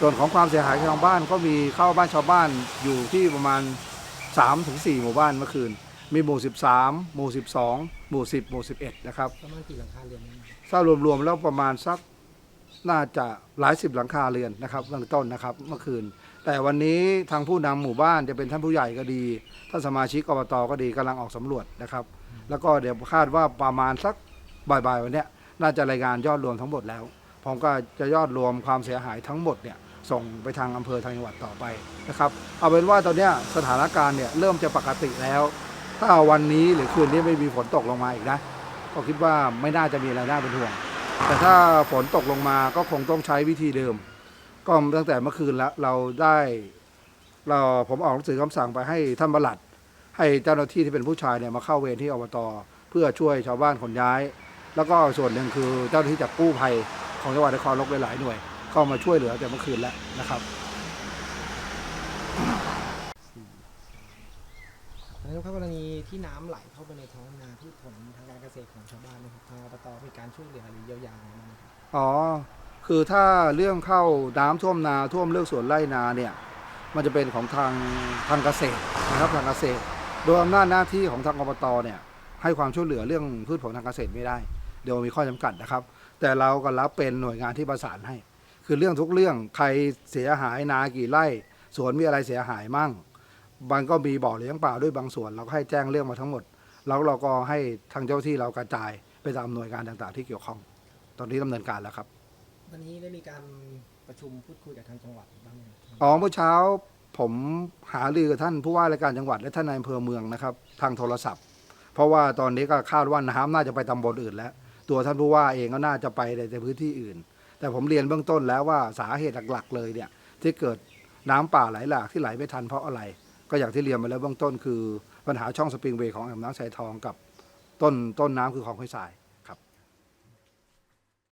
ส่วนของความเสียหายของชาวบ้านก็มีเข้าบ้านชาวบ้านอยู่ที่ประมาณ3ถึง4หมู่บ้านเมื่อคืน มีหมู่ 13 หมู่ 12 หมู่ 10 หมู่ 11 นะครับประมาณกี่หลังคาเรือนนะถ้ารวมๆแล้วประมาณสักน่าจะหลายสิบหลังคาเรือนนะครับเบื้องต้นนะครับเมื่อคืน แต่วันนี้ทางผู้นำหมู่บ้านจะเป็นท่านผู้ใหญ่ก็ดีท่านสมาชิกอบตก็ดีกำลังออกสำรวจนะครับ แล้วก็เดี๋ยวคาดว่าประมาณสักบ่ายๆวันเนี้ยน่าจะรายงานยอดรวมทั้งหมดแล้ว ผมก็จะยอดรวมความเสียหายทั้งหมดเนี่ย ส่งไปทางอำเภอทางจังหวัดต่อไปนะครับ เอาเป็นว่าตอนนี้สถานการณ์เนี่ยเริ่มจะปกติแล้ว ถ้าวันนี้หรือคืนนี้ไม่มีฝนตกลงมาอีกนะ ก็คิดว่าไม่น่าจะมีอะไรน่าเป็นห่วง แต่ถ้าฝนตกลงมาก็คงต้องใช้วิธีเดิม ก็ตั้งแต่เมื่อคืนแล้วเราได้เราผมออกหนังสือคำสั่งไปให้ท่านบลัด ให้เจ้าหน้าที่ที่เป็นผู้ชายเนี่ยมาเข้าเวรที่อบตเพื่อช่วยชาวบ้านขนย้าย แล้วก็ส่วนหนึ่งคือเจ้าหน้าที่จากกู้ภัยของจังหวัดนครนายกหลายหน่วย เข้ามาช่วยเหลือแต่เมื่อคืนแล้วนะครับแล้วครับกรณีที่น้ำไหลเข้าไปในท้องนาพืชผลทางการเกษตรของชาวบ้านนะครับทางอบตมีการช่วยเหลือหรือเยียวยาอะไรบ้างไหมครับอ๋อคือถ้าเรื่องเข้าน้ำท่วมนาท่วมเรื่องสวนไร่นาเนี่ยมันจะเป็นของทางทางเกษตรนะครับทางเกษตร โดยอำนาจหน้าที่ของทางอบตเนี่ยให้ความช่วยเหลือเรื่องพืชผลทางเกษตรไม่ได้ เดี๋ยวมีข้อจำกัดนะครับ แต่เราก็รับเป็นหน่วยงานที่ประสานให้ คือเรื่องทุกเรื่องใครเสียหายนากี่ไร่สวนมีอะไรเสียหายมั่งมันก็มีบ่อเลี้ยงปลาด้วยบางส่วน เราก็ให้แจ้งเรื่องมาทั้งหมด แล้วเราก็ให้ทางเจ้าที่เรากระจายไปตามหน่วยงานต่างๆ ที่เกี่ยวข้อง ตอนนี้ดำเนินการแล้วครับวันนี้ได้มีการประชุมพูดคุยกับทางจังหวัดบ้างไหมครับอ๋อเมื่อเช้าผมหารือกับท่านผู้ว่าราชการจังหวัดและท่านนายอำเภอเมืองนะครับ ทางโทรศัพท์ เพราะว่าตอนนี้ก็คาดว่าน้ำน่าจะไปตำบลอื่นแล้ว ตัวท่านผู้ว่าเองก็น่าจะไปในพื้นที่อื่น แต่ผมเรียนเบื้องต้นแล้วว่าสาเหตุหลักๆ เลยเนี่ยที่เกิดน้ำป่าไหลหลากที่ไหลไม่ทันเพราะอะไร ก็อย่างที่เรียนมาแล้วเบื้องต้นคือปัญหาช่องสปริงเวย์ของแอ่งน้ำสายทองกับต้นต้นน้ำคือของห้วยทราย